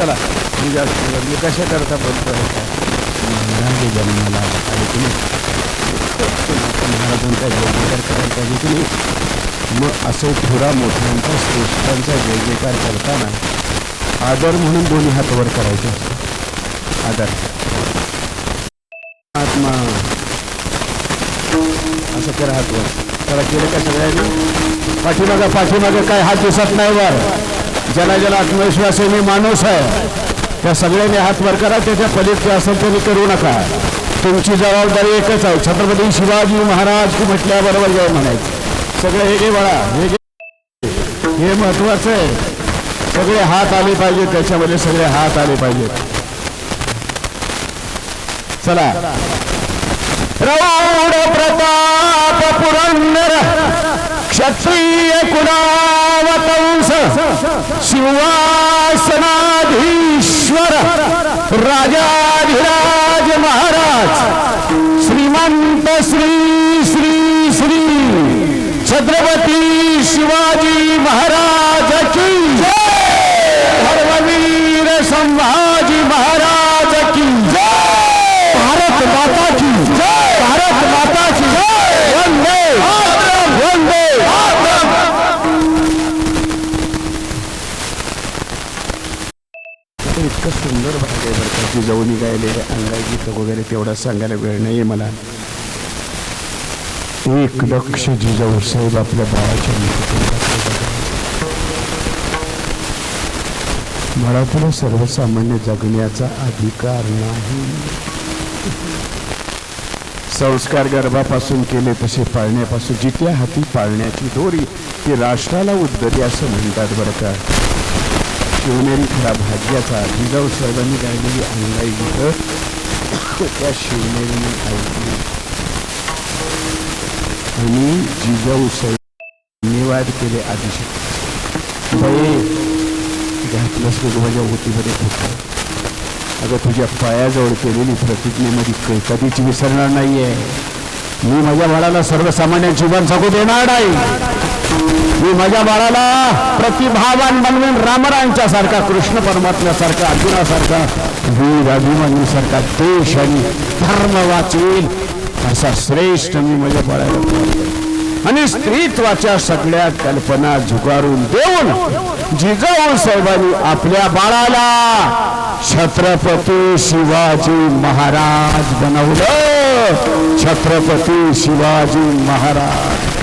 चला. म्हणजे मी जास्त बोलत कशा करता बोलतो महाराज जन्माला आला की महाराजांचा जय जयकार करायला पाहिजे की नाही? मग असं थोडा मोठ्यांचा श्रेष्ठांचा जय जयकार करताना आदर म्हणून दोन्ही हातवर करायचे असतात. आदर. आत्मा. असं करा हातवर त्याला केलं का सगळ्यांनी? पाठीमागा पाठीमागं काय हात दिसत नाही वर? ज्याला ज्याला आत्मविश्वास आहे मी माणूस आहे. त्या सगळ्यांनी हात वर करा त्याच्या पलीकडे असेल तरी करू नका. तुमची जबाबदारी एकच आहे. छत्रपती शिवाजी महाराज की म्हटल्याबरोबर जय म्हणायचं. सगळं हे घे बाळा हे घे. हे महत्वाचं आहे. सगळे हात आले पाहिजे त्याच्यामध्ये सगळे हात आले पाहिजेत. चला. रौड प्रताप पुरंदर क्षत्रिय कुणा शिवासनाधीश्वर राजाधिराज महाराज श्रीमंत श्री श्री श्री छत्रपती शिवाजी महाराज की जय. धर्मवीर महाराज की जय भारत माता की जय भारत माता की जय वंदे वंदे इतकं सुंदर भाग आहे बरं का जाऊन गायलेले अंगागीत वगैरे तेवढा सांगायला वेळ नाही मला. एक लक्ष जिजाऊ साहेब आपल्या बाळाच्या मला तुला सर्वसामान्य जगण्याचा अधिकार नाही. संस्कार गर्भापासून केले तसे पाळण्यापासून जिथे हाती पाळण्याची दोरी ती राष्ट्राला उद्धरी असं म्हणतात बरं का. शिवनेरी खरा भाग्याचा जिजाऊ साहेबांनी गायलेली अंगाई गीतं त्या शिवनेरीने ऐकली आणि जिजाऊ साहेब धन्यवाद केले आदिशक्ती बाई घातलंस की माझ्या ओटीमध्ये होतं अगं तुझ्या पायाजवळ केलेली प्रतिज्ञेमध्ये क- कधीच विसरणार नाहीये मी माझ्या वडाला सर्वसामान्य जीवन जगू देणार नाही मी माझ्या बाळाला प्रतिभावान बनवेन रामरायांच्या सारखा कृष्ण परमात्म्यासारखा अर्जुनासारखा वीर अभिमन्यूसारखा देश आणि धर्म वाचवेल असा श्रेष्ठ मी माझ्या बाळाला आणि स्त्रीत्वाच्या सगळ्या कल्पना झुगारून देऊन जिजाऊ साहेबांनी आपल्या बाळाला छत्रपती शिवाजी महाराज बनवलं. छत्रपती शिवाजी महाराज.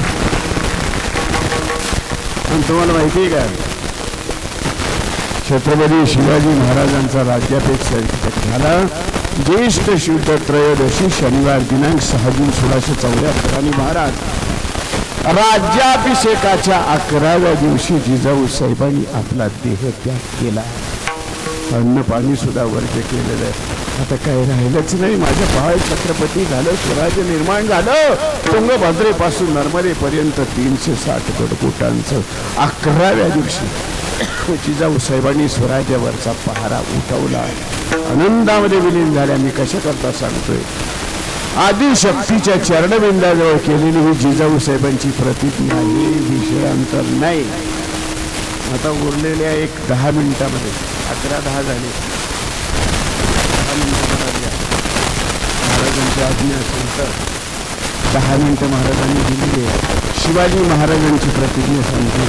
पण तुम्हाला माहिती आहे का? छत्रपती शिवाजी महाराजांचा राज्याभिषेक झाला. ज्येष्ठ शुद्ध त्रयोदशी शनिवार दिनांक सहा जून सोळाशे चौऱ्याहत्तर आणि महाराज राज्याभिषेकाच्या अकराव्या दिवशी जिजाऊ साहेबांनी आपला देह त्याग केला. अन्न पाणी सुद्धा वर्ग केलेलं आहे. आता काही राहिलंच नाही. माझ्या पहाड छत्रपती झालं स्वराज्य निर्माण झालं. तुंगभद्रेपासून नर्मदेपर्यंत तीनशे साठ गडकुटांचं अकराव्या दिवशी जिजाऊ साहेबांनी स्वराज्यावरचा पहारा उठवला. आनंदामध्ये विलीन झाल्या. मी कशा करता सांगतोय? आदिशक्तीच्या चरणबिंदाजवळ केलेली ही जिजाऊ साहेबांची प्रतिज्ञा ही विषयांतर नाही. आता उरलेल्या एक दहा मिनिटामध्ये अकरा दहा झाले दहा मिनिटं. महाराजांची आज्ञा असेल तर दहा मिनिटं महाराजांनी दिलेली आहे शिवाजी महाराजांची प्रतिज्ञा सांगितली!